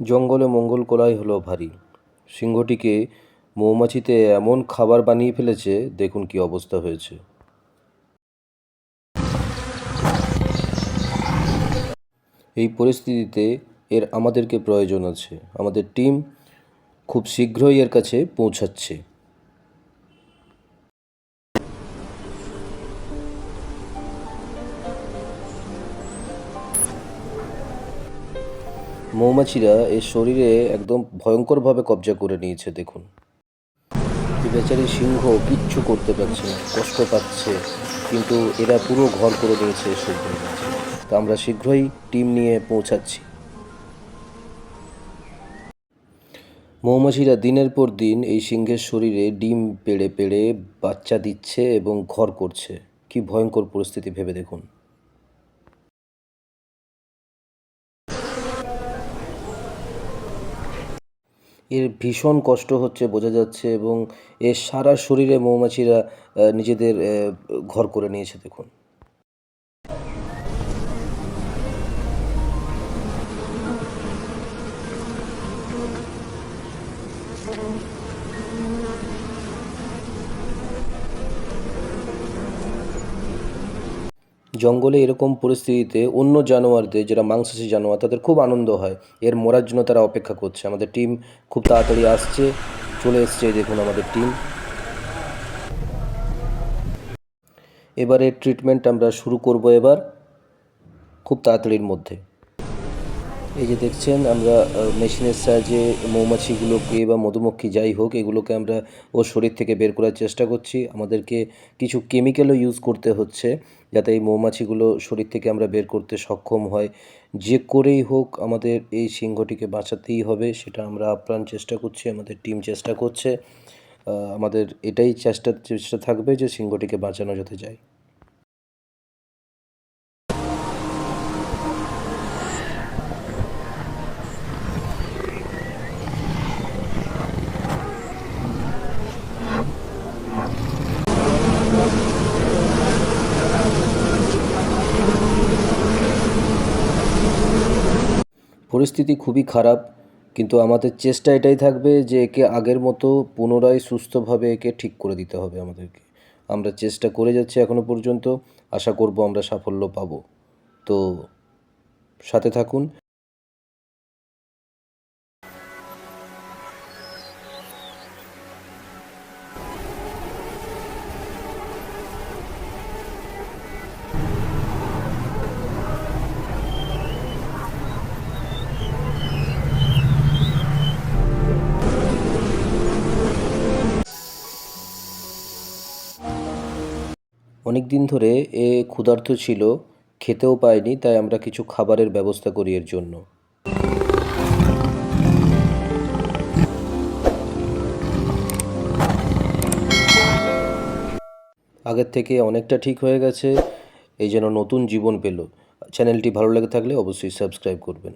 জঙ্গলে মঙ্গল কোলাই হলো ভারী। সিংহটিকে মৌমাছিতে এমন খাবার বানিয়ে ফেলেছে, দেখুন কি অবস্থা হয়েছে। এই পরিস্থিতিতে এর আমাদেরকে প্রয়োজন আছে। আমাদের টিম খুব শীঘ্রই এর কাছে পৌঁছাচ্ছে। মৌমাছিরা এর শরীরে একদম ভয়ঙ্করভাবে কবজা করে নিয়েছে, দেখুন। বেচারি সিংহ কিচ্ছু করতে পারছে না, কষ্ট পাচ্ছে, কিন্তু এরা পুরো ঘর করে দিয়েছে মাঝে তো আমরা শীঘ্রই টিম নিয়ে পৌঁছাচ্ছি। মৌমাছিরা দিনের পর দিন এই সিংহের শরীরে ডিম পেড়ে পেড়ে বাচ্চা দিচ্ছে এবং ঘর করছে। কি ভয়ঙ্কর পরিস্থিতি ভেবে দেখুন। এর ভীষণ কষ্ট হচ্ছে, বোঝা যাচ্ছে এবং এর সারা শরীরে মৌমাছিরা নিজেদের ঘর করে নিয়েছে, দেখুন। জঙ্গলে এরকম পরিস্থিতিতে অন্য জানোয়ারদের যারা মাংসাশী জানোয়ার, তাদের খুব আনন্দ হয়। এর মরার জন্য তারা অপেক্ষা করছে। আমাদের টিম খুব তাড়াতাড়ি আসছে। চলে এসছে দেখুন আমাদের টিম। এবারে ট্রিটমেন্ট আমরা শুরু করব এবার, খুব তাড়াতাড়ির মধ্যে। এই যে দেখছেন, আমরা মেশিনের সাহায্যে মৌমাছিগুলোকে বা মধুমক্ষী যাই হোক, এগুলোকে আমরা ওর শরীর থেকে বের করার চেষ্টা করছি। আমাদেরকে কিছু কেমিক্যালও ইউজ করতে হচ্ছে, যাতে এই মৌমাছিগুলো শরীর থেকে আমরা বের করতে সক্ষম হয়। যে করেই হোক, আমাদের এই সিংহটিকে বাঁচাতেই হবে, সেটা আমরা আপ্রাণ চেষ্টা করছি, আমাদের টিম চেষ্টা করছে। আমাদের এটাই চেষ্টা চেষ্টা থাকবে যে সিংহটিকে বাঁচানো যেতে যায়। পরিস্থিতি খুবই খারাপ, কিন্তু আমাদের চেষ্টা এটাই থাকবে যে একে আগের মতো পুনরায় সুস্থভাবে একে ঠিক করে দিতে হবে আমাদেরকে। আমরা চেষ্টা করে যাচ্ছি এখনও পর্যন্ত, আশা করব আমরা সাফল্য পাব। তো সাথে থাকুন। অনেক দিন ধরে এ ক্ষুধার্ত ছিল, খেতেও পায়নি, তাই আমরা কিছু খাবারের ব্যবস্থা করি এর জন্য। আগের থেকে অনেকটা ঠিক হয়ে গেছে, এই যেন নতুন জীবন পেল। চ্যানেলটি ভালো লেগে থাকলে অবশ্যই সাবস্ক্রাইব করবেন।